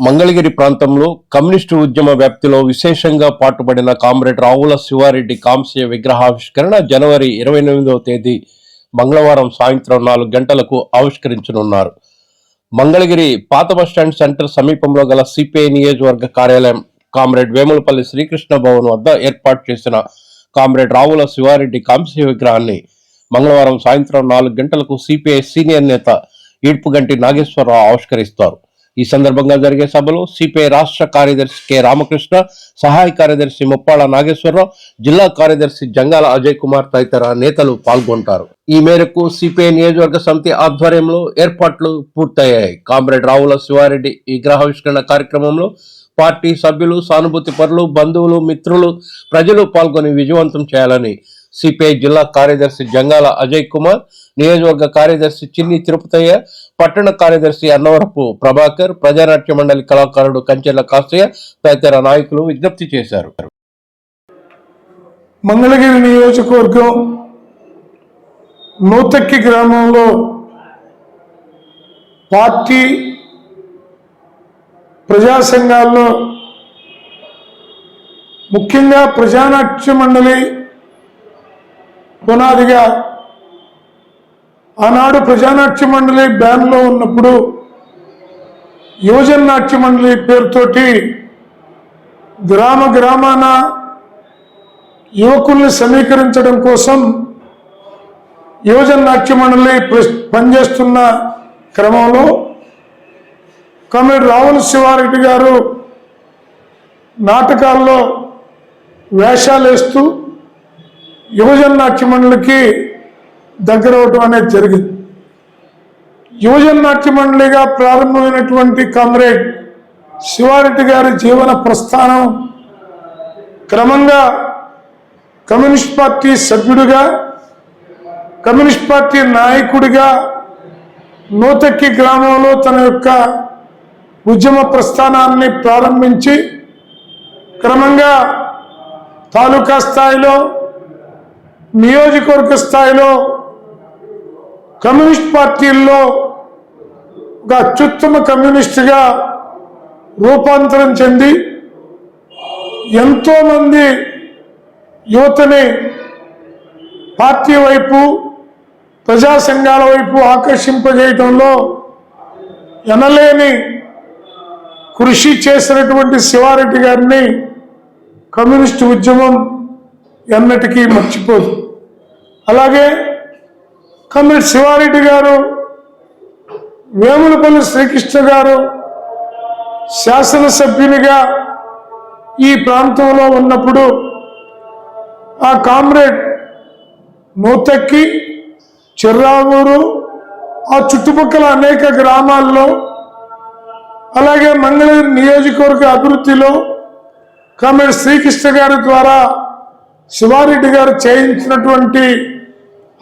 మంగళగిరి ప్రాంతంలో కమ్యూనిస్టు ఉద్యమ వ్యాప్తిలో విశేషంగా పాటుపడిన కామ్రేడ్ రావుల శివారెడ్డి కాంస్య విగ్రహావిష్కరణ జనవరి ఇరవై ఎనిమిదవ తేదీ మంగళవారం సాయంత్రం నాలుగు గంటలకు ఆవిష్కరించనున్నారు. మంగళగిరి పాత బస్టాండ్ సెంటర్ సమీపంలో గల సిపిఐ నియోజకవర్గ కార్యాలయం కామ్రేడ్ వేములపల్లి శ్రీకృష్ణ భవన్ వద్ద ఏర్పాటు చేసిన కామ్రేడ్ రావుల శివారెడ్డి కాంస్య విగ్రహాన్ని మంగళవారం సాయంత్రం నాలుగు గంటలకు సిపిఐ సీనియర్ నేత ఈడ్పుగంటి నాగేశ్వరరావు ఆవిష్కరిస్తారు. ఈ సందర్భంగా జరిగే సభలో సిపిఐ రాష్ట్ర కార్యదర్శి కె రామకృష్ణ సహాయ కార్యదర్శి ముప్పాళ నాగేశ్వరరావు జిల్లా కార్యదర్శి జంగాల అజయ్ కుమార్ తదితర నేతలు పాల్గొంటారు. ఈ మేరకు సిపిఐ నియోజకవర్గ సమితి ఆధ్వర్యంలో ఏర్పాట్లు పూర్తయ్యాయి. కామ్రేడ్ రావుల శివారెడ్డి విగ్రహావిష్కరణ కార్యక్రమంలో పార్టీ సభ్యులు సానుభూతి పరులు బంధువులు మిత్రులు ప్రజలు పాల్గొని విజయవంతం చేయాలని సిపిఐ జిల్లా కార్యదర్శి జంగాల అజయ్ కుమార్ నియోజకవర్గ కార్యదర్శి చిన్ని తిరుపతయ్య పట్టణ కార్యదర్శి అన్నవరపు ప్రభాకర్ ప్రజానాట్య మండలి కళాకారుడు కంచెల కాస్తయ్య తదితర నాయకులు విజ్ఞప్తి చేశారు. మంగళగిరి నియోజకవర్గం నూతక్కి గ్రామంలో పార్టీ ప్రజా సంఘాల్లో ముఖ్యంగా ప్రజానాట్య మండలి పునాదిగా ఆనాడు ప్రజానాట్య మండలి బ్యాన్లో ఉన్నప్పుడు యువజన నాట్య మండలి పేరుతోటి గ్రామ గ్రామాన యువకుల్ని సమీకరించడం కోసం యువజన నాట్య మండలి పనిచేస్తున్న క్రమంలో కమిటీ రావుల శివారెడ్డి గారు నాటకాల్లో వేషాలు వేస్తూ యువజన నాట్య మండలికి దగ్గర అవటం అనేది జరిగింది. యువజన నాట్య మండలిగా ప్రారంభమైనటువంటి కామ్రేడ్ శివారెడ్డి గారి జీవన ప్రస్థానం క్రమంగా కమ్యూనిస్ట్ పార్టీ సభ్యుడిగా కమ్యూనిస్ట్ పార్టీ నాయకుడిగా నూతక్కి గ్రామంలో తన యొక్క ఉద్యమ ప్రస్థానాన్ని ప్రారంభించి క్రమంగా తాలూకా స్థాయిలో నియోజకవర్గ స్థాయిలో కమ్యూనిస్ట్ పార్టీల్లో ఒక అత్యుత్తమ కమ్యూనిస్టుగా రూపాంతరం చెంది ఎంతోమంది యువతని పార్టీ వైపు ప్రజా సంఘాల వైపు ఆకర్షింపజేయటంలో ఎనలేని కృషి చేసినటువంటి శివారెడ్డి గారిని కమ్యూనిస్టు ఉద్యమం ఎన్నటికీ మర్చిపోదు. అలాగే కమ్యూనిస్ట్ శివారెడ్డి గారు వేములపల్లి శ్రీకృష్ణ గారు శాసనసభ్యునిగా ఈ ప్రాంతంలో ఉన్నప్పుడు ఆ కామ్రేడ్ నూతక్కి చిర్రావూరు ఆ చుట్టుపక్కల అనేక గ్రామాల్లో అలాగే మంగళగిరి నియోజకవర్గ అభివృద్ధిలో కామ్రేడ్ శ్రీకృష్ణ గారి ద్వారా శివారెడ్డి గారు చేయించినటువంటి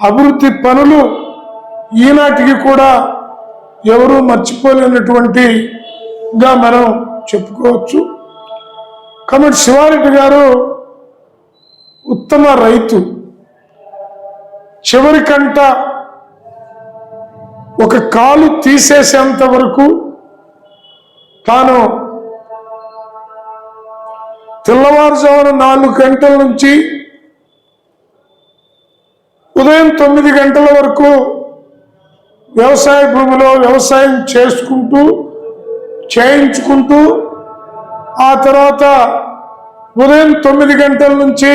అభివృద్ధి పనులు ఈనాటికి కూడా ఎవరూ మర్చిపోలేనటువంటిగా మనం చెప్పుకోవచ్చు. కాబట్టి శివారెడ్డి గారు ఉత్తమ రైతు. చివరికంట ఒక కాలు తీసేసేంత వరకు తాను తెల్లవారుజామున నాలుగు గంటల నుంచి ఉదయం తొమ్మిది గంటల వరకు వ్యవసాయ భూమిలో వ్యవసాయం చేసుకుంటూ చేయించుకుంటూ ఆ తర్వాత ఉదయం తొమ్మిది గంటల నుంచి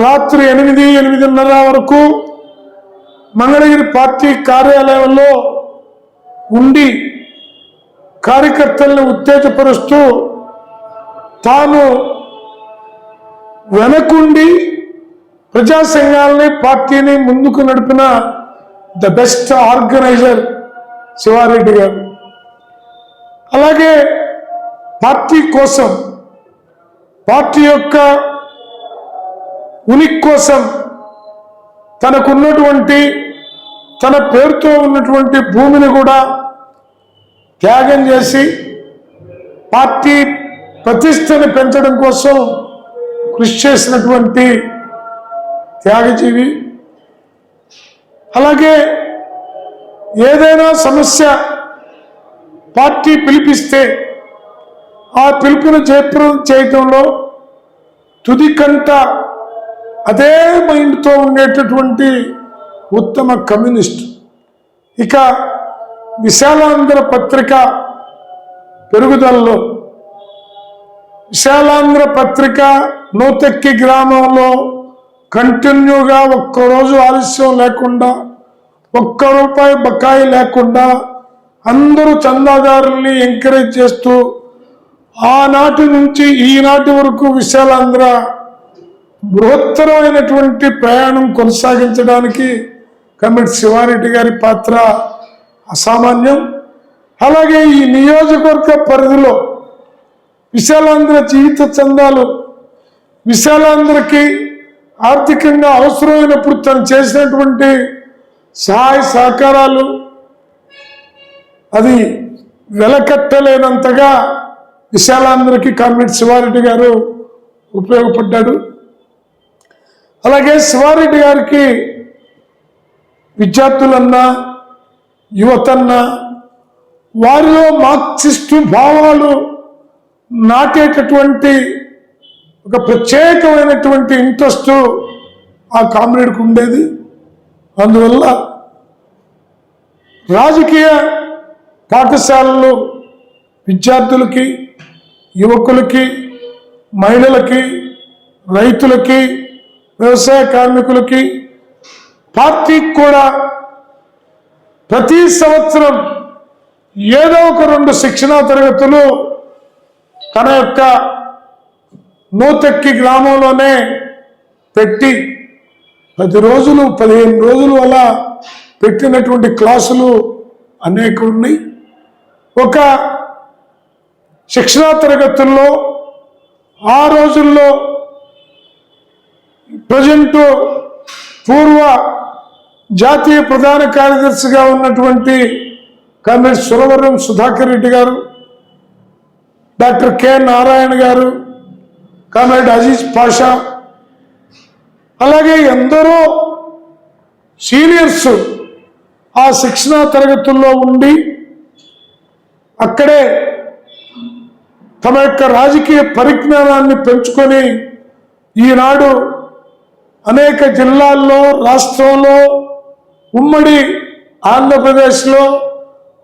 రాత్రి ఎనిమిది ఎనిమిదిన్నర వరకు మంగళగిరి పార్టీ కార్యాలయంలో ఉండి కార్యకర్తల్ని ఉత్తేజపరుస్తూ తాను వెనకుండి ప్రజా సంఘాలని పార్టీని ముందుకు నడిపిన ద బెస్ట్ ఆర్గనైజర్ శివారెడ్డి గారు. అలాగే పార్టీ కోసం పార్టీ యొక్క ఉనికి కోసం తనకున్నటువంటి తన పేరుతో ఉన్నటువంటి భూమిని కూడా త్యాగం చేసి పార్టీ ప్రతిష్టని పెంచడం కోసం కృషి చేసినటువంటి త్యాగజీవి. అలాగే ఏదైనా సమస్య పార్టీ పిలిపిస్తే ఆ పిలుపును జయప్రదం చేయటంలో తుది కంట అదే మైండ్తో ఉండేటటువంటి ఉత్తమ కమ్యూనిస్ట్. ఇక విశాలాంధ్ర పత్రిక పెరుగుదలలో. విశాలాంధ్ర పత్రిక నూతెక్కి గ్రామంలో కంటిన్యూగా ఒక్కరోజు ఆలస్యం లేకుండా ఒక్క రూపాయి బకాయి లేకుండా అందరూ చందాదారుల్ని ఎంకరేజ్ చేస్తూ ఆనాటి నుంచి ఈనాటి వరకు విశాలాంధ్ర బృహత్తరమైనటువంటి ప్రయాణం కొనసాగించడానికి కమిటీ శివారెడ్డి గారి పాత్ర అసామాన్యం. అలాగే ఈ నియోజకవర్గ పరిధిలో విశాలాంధ్ర జీవిత చందాలు విశాలాంధ్రకి ఆర్థికంగా అవసరమైనప్పుడు తను చేసినటువంటి సహాయ సహకారాలు అది వెలకట్టలేనంతగా విశాలాంధ్రకి కామ్రేడ్ శివారెడ్డి గారు ఉపయోగపడ్డాడు. అలాగే శివారెడ్డి గారికి విద్యార్థులన్నా యువతన్నా వారిలో మార్క్సిస్టు భావాలు నాటేటటువంటి ఒక ప్రత్యేకమైనటువంటి ఇంట్రెస్ట్ ఆ కామ్రేడ్కి ఉండేది. అందువల్ల రాజకీయ పాఠశాలలు విద్యార్థులకి యువకులకి మహిళలకి రైతులకి వ్యవసాయ కార్మికులకి పార్టీకి కూడా ప్రతి సంవత్సరం ఏదో ఒక రెండు శిక్షణా తరగతులు తన యొక్క నూతక్కి గ్రామంలోనే పెట్టి పది రోజులు పదిహేను రోజులు అలా పెట్టినటువంటి క్లాసులు అనేక ఉన్నాయి ఒక శిక్షణా తరగతుల్లో ఆ రోజుల్లో ప్రజెంట్ పూర్వ జాతీయ ప్రధాన కార్యదర్శిగా ఉన్నటువంటి కమ్రేడ్ సురవరం సుధాకర్ రెడ్డి గారు డాక్టర్ కె. నారాయణ గారు కామ్రేడ్ అజీజ్ పాషా. అలాగే ఎందరో సీనియర్స్ ఆ శిక్షణా తరగతుల్లో ఉండి అక్కడే తమ యొక్క రాజకీయ పరిజ్ఞానాన్ని పెంచుకొని ఈనాడు అనేక జిల్లాల్లో రాష్ట్రంలో ఉమ్మడి ఆంధ్రప్రదేశ్లో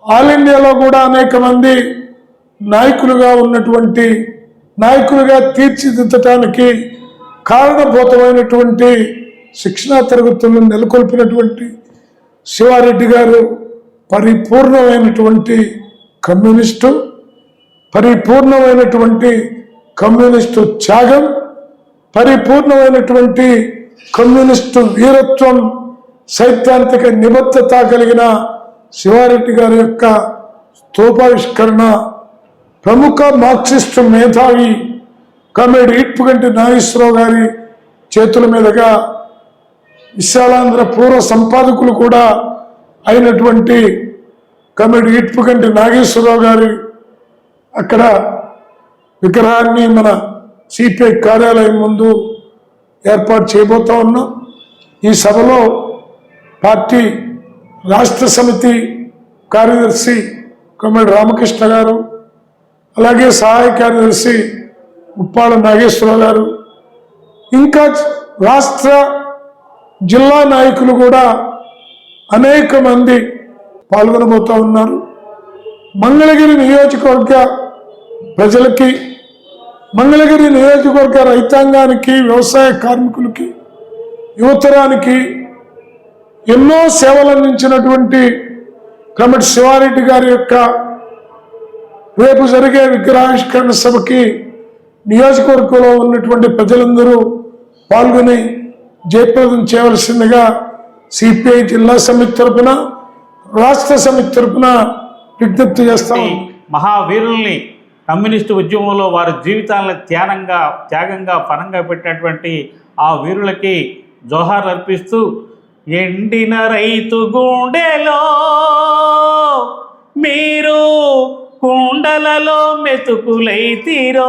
ఆల్ ఇండియాలో కూడా అనేక మంది నాయకులుగా ఉన్నటువంటి నాయకులుగా తీర్చిదిద్దటానికి కారణభూతమైనటువంటి శిక్షణా తరగతులను నెలకొల్పినటువంటి శివారెడ్డి గారు పరిపూర్ణమైనటువంటి కమ్యూనిస్టు పరిపూర్ణమైనటువంటి కమ్యూనిస్టు త్యాగం పరిపూర్ణమైనటువంటి కమ్యూనిస్టు వీరత్వం సైద్ధాంతిక నిబద్ధత కలిగిన శివారెడ్డి గారి యొక్క స్తూపావిష్కరణ ప్రముఖ మార్క్సిస్టు మేధావి కమేడ్ ఇప్పుగంటి నాగేశ్వరరావు గారి చేతుల మీదుగా విశాలాంధ్ర పూర్వ సంపాదకులు కూడా అయినటువంటి కమేడ్ ఇప్పుగంటి నాగేశ్వరరావు గారి అక్కడ విగ్రహాన్ని మన సిపిఐ కార్యాలయం ముందు ఏర్పాటు చేయబోతా ఉన్నాం. ఈ సభలో పార్టీ రాష్ట్ర సమితి కార్యదర్శి కొమ్మడి రామకృష్ణ గారు అలాగే సహాయ కార్యదర్శి ఉప్పాడ నాగేశ్వరరావు గారు ఇంకా రాష్ట్ర జిల్లా నాయకులు కూడా అనేక మంది పాల్గొనబోతూ ఉన్నారు. మంగళగిరి నియోజకవర్గ ప్రజలకి మంగళగిరి నియోజకవర్గ రైతాంగానికి వ్యవసాయ కార్మికులకి యువతరానికి ఎన్నో సేవలు అందించినటువంటి కమటి శివారెడ్డి గారి యొక్క రేపు జరిగే విగ్రహావిష్కరణ సభకి నియోజకవర్గంలో ఉన్నటువంటి ప్రజలందరూ పాల్గొని జయప్రదం చేయవలసిందిగా సిపిఐ జిల్లా సమితి తరపున రాష్ట్ర సమితి తరపున విజ్ఞప్తి చేస్తాం మహావీరుల్ని కమ్యూనిస్టు ఉద్యమంలో వారి జీవితాలను త్యాగంగా త్యాగంగా పరంగా పెట్టినటువంటి ఆ వీరులకి జోహార్లు అర్పిస్తూ ఎండిన రైతు గుండెలో కుండలలో మెతుకులైతిరో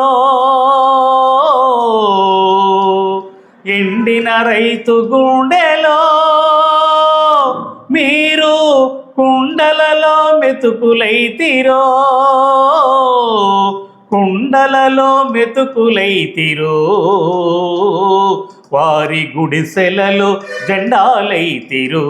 ఎండిన రైతు గుండెలో మీరు కుండలలో మెతుకులైతిరో కుండలలో మెతుకులైతిరో వారి గుడిసెలలో జెండాలైతిరు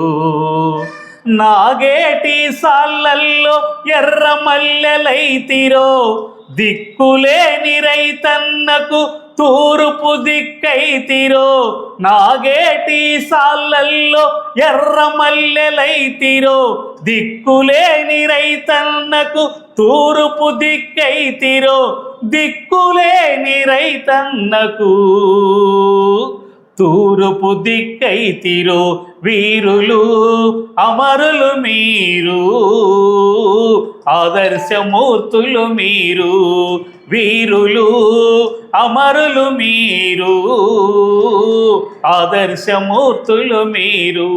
నాగేటి సాళ్ళల్లో ఎర్ర మల్లెలైతిరో దిక్కులేని రైతన్నకు తూరుపు దిక్కైతిరో. నాగేటి సాళ్ళల్లో ఎర్ర మల్లెలైతిరో దిక్కులేని రైతన్నకు తూరుపు దిక్కైతిరో. దిక్కులేని రైతన్నకు తూరుపు దిక్కైతిరో. వీరులు అమరులు మీరు ఆదర్శమూర్తులు మీరు వీరులు అమరులు మీరు ఆదర్శమూర్తులు మీరు.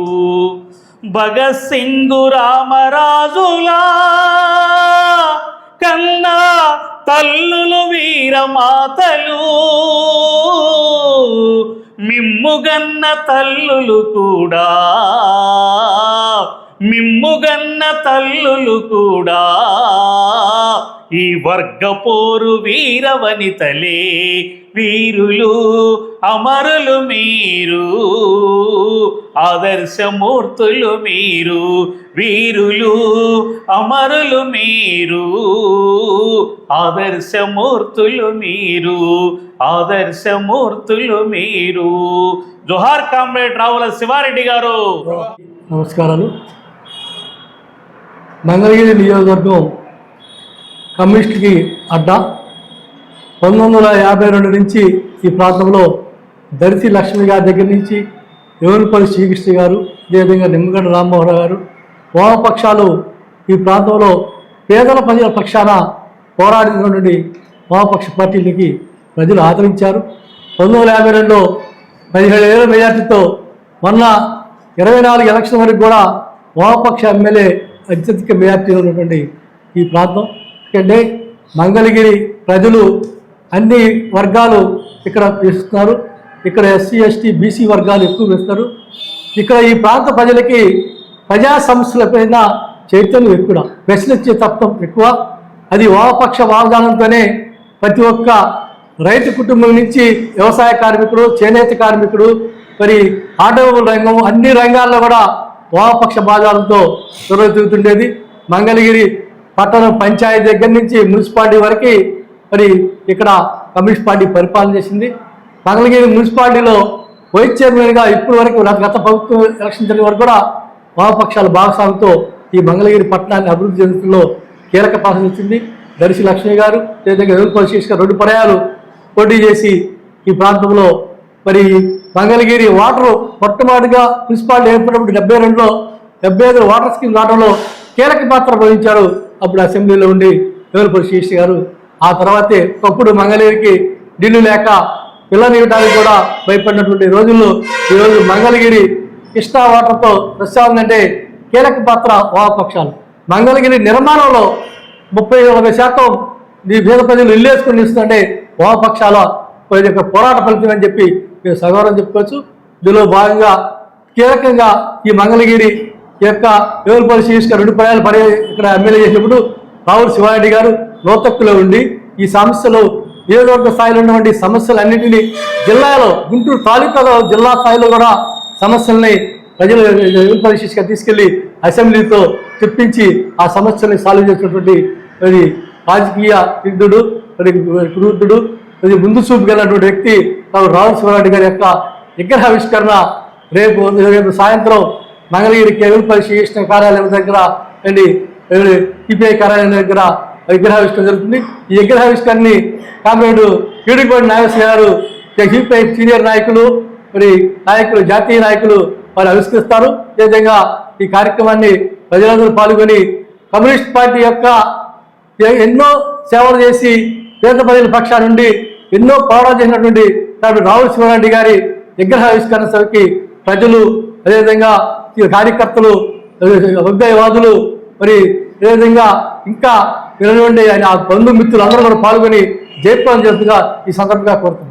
భగత్ సింగు రామరాజులా కన్నా తల్లులు వీరమాతలు మిమ్ముగన్న తల్లులు కూడా. మిమ్ముగన్న తల్లులు కూడా. ఈ వర్గపోరు వీరవనితలే వీరులు అమరులు మీరు ఆదర్శమూర్తులు మీరు వీరులు అమరులు మీరు ఆదర్శమూర్తులు మీరు ఆదర్శమూర్తులు మీరు. జోహార్ కామ్రేడ్ రావుల శివారెడ్డి గారు. నమస్కారాలు. మంగళగిరి నియోజకవర్గం కమ్యూనిస్టుకి అడ్డా. పంతొమ్మిది వందల యాభై రెండు నుంచి ఈ ప్రాంతంలో దరిసి లక్ష్మి గారి దగ్గర నుంచి యోనిపల్లి శ్రీకృష్ణ గారు అదేవిధంగా నిమ్మగడ్డ రామ్మోహన్ గారు వామపక్షాలు ఈ ప్రాంతంలో పేదల ప్రజల పక్షాన పోరాడినటువంటి వామపక్ష పార్టీలకి ప్రజలు ఆదరించారు. పంతొమ్మిది వందల యాభై రెండులో పదిహేడు ఏళ్ళ మెజార్టీతో మొన్న ఇరవై నాలుగు ఎలక్షన్ వరకు కూడా వామపక్ష ఎమ్మెల్యే అత్యధిక మెజార్టీ ఉన్నటువంటి ఈ ప్రాంతం. ఎందుకంటే మంగళగిరి ప్రజలు అన్ని వర్గాలు ఇక్కడ ఇస్తున్నారు ఇక్కడ ఎస్సీ ఎస్టీ బీసీ వర్గాలు ఎక్కువ వేస్తారు. ఇక్కడ ఈ ప్రాంత ప్రజలకి ప్రజా సమస్యలపైన చైతన్యం ఎక్కువ ప్రశ్నించే తత్వం ఎక్కువ. అది వామపక్ష వాగ్దానంతోనే ప్రతి ఒక్క రైతు కుటుంబం నుంచి వ్యవసాయ కార్మికుడు చేనేత కార్మికుడు మరి ఆటోమొబైల్ రంగం అన్ని రంగాల్లో కూడా వామపక్ష బాధాలతో తిరుగుతుండేది. మంగళగిరి పట్టణం పంచాయతీ దగ్గర నుంచి మున్సిపాలిటీ వరకు మరి ఇక్కడ కమ్యూనిస్ట్ పార్టీ పరిపాలన చేసింది. మంగళగిరి మున్సిపాలిటీలో వైస్ చైర్మన్గా ఇప్పటి వరకు గత ప్రభుత్వం ఎలక్షన్ జరిగిన వరకు కూడా వామపక్షాల భాగస్వామితో ఈ మంగళగిరి పట్టణాన్ని అభివృద్ధి చెందుతుల్లో కీలక పాత్ర ఇచ్చింది దర్శి లక్ష్మి గారు అదేవిధంగా ఎదుర్కొని శేష్ రెండు పర్యాలు పోటీ చేసి ఈ ప్రాంతంలో మరి మంగళగిరి వాటర్ మొట్టమొదటిగా మున్సిపాలిటీ ఏర్పడినప్పుడు డెబ్బై రెండులో డెబ్బై ఐదు వాటర్ స్కీమ్ రావడంలో కీలక పాత్ర వహించారు అప్పుడు అసెంబ్లీలో ఉండి వేలుపల్లి శ్రీష్ గారు? ఆ తర్వాతే ఒకప్పుడు మంగళగిరికి ఢిల్లీ లేక పిల్లనివ్వడానికి కూడా భయపడినటువంటి రోజుల్లో ఈరోజు మంగళగిరి కృష్ణా వాటర్తో ప్రశ్న కీలక పాత్ర వామపక్షాలు. మంగళగిరి నిర్మాణంలో ముప్పై నలభై శాతం ఈ పేద ప్రజలు ఇల్లేసుకుని ఇస్తుంటే వామపక్షాల యొక్క పోరాట ఫలితం అని చెప్పి మేము సగౌరవం చెప్పుకోవచ్చు. ఇందులో భాగంగా కీలకంగా ఈ మంగళగిరి యొక్క వేలుపల్లి శీర్ష రెండు పర్యాలు పర్య ఇక్కడ ఎమ్మెల్యే చేసినప్పుడు రావుల శివారెడ్డి గారు లోతక్కులో ఉండి ఈ సమస్యలు నియోజకవర్గ స్థాయిలో ఉన్నటువంటి సమస్యలన్నింటినీ జిల్లాలో గుంటూరు తాలూకాలో జిల్లా స్థాయిలో కూడా సమస్యల్ని ప్రజలు వేలుపల్లి శీర్షిక తీసుకెళ్ళి అసెంబ్లీతో చెప్పించి ఆ సమస్యల్ని సాల్వ్ చేసినటువంటి మరి రాజకీయ యుద్ధుడు మరి వృద్ధుడు అది ముందు చూపు కలిగినటువంటి వ్యక్తి రావు- రావుల గారి యొక్క విగ్రహావిష్కరణ రేపు రేపు సాయంత్రం మంగళగిరి కేవల్ శ్రీకృష్ణ కార్యాలయం దగ్గర అండి సిపిఐ కార్యాలయం దగ్గర విగ్రహావిష్కరణ జరుగుతుంది. ఈ విగ్రహావిష్కరణని కామ్రేడ్ కీడుకోటి నాగేశ్వర గారు సిపిఐ సీనియర్ నాయకులు మరి నాయకులు జాతీయ నాయకులు వారు ఆవిష్కరిస్తారు. అదేవిధంగా ఈ కార్యక్రమాన్ని ప్రజలందరూ పాల్గొని కమ్యూనిస్ట్ పార్టీ యొక్క ఎన్నో సేవలు చేసి పేద ప్రజల పక్షా నుండి ఎన్నో పోరాటం చేసినటువంటి డాక్టర్ రాహుల్ శివరెడ్డి గారి విగ్రహావిష్కరణ సభకి ప్రజలు అదేవిధంగా ఈ కార్యకర్తలు హృదయవాదులు మరి అదేవిధంగా ఇంకా ఇలాంటి ఆయన బంధుమిత్రులు అందరూ కూడా పాల్గొని జయప్రదం చేస్తుగా ఈ సందర్భంగా కోరుతున్నాను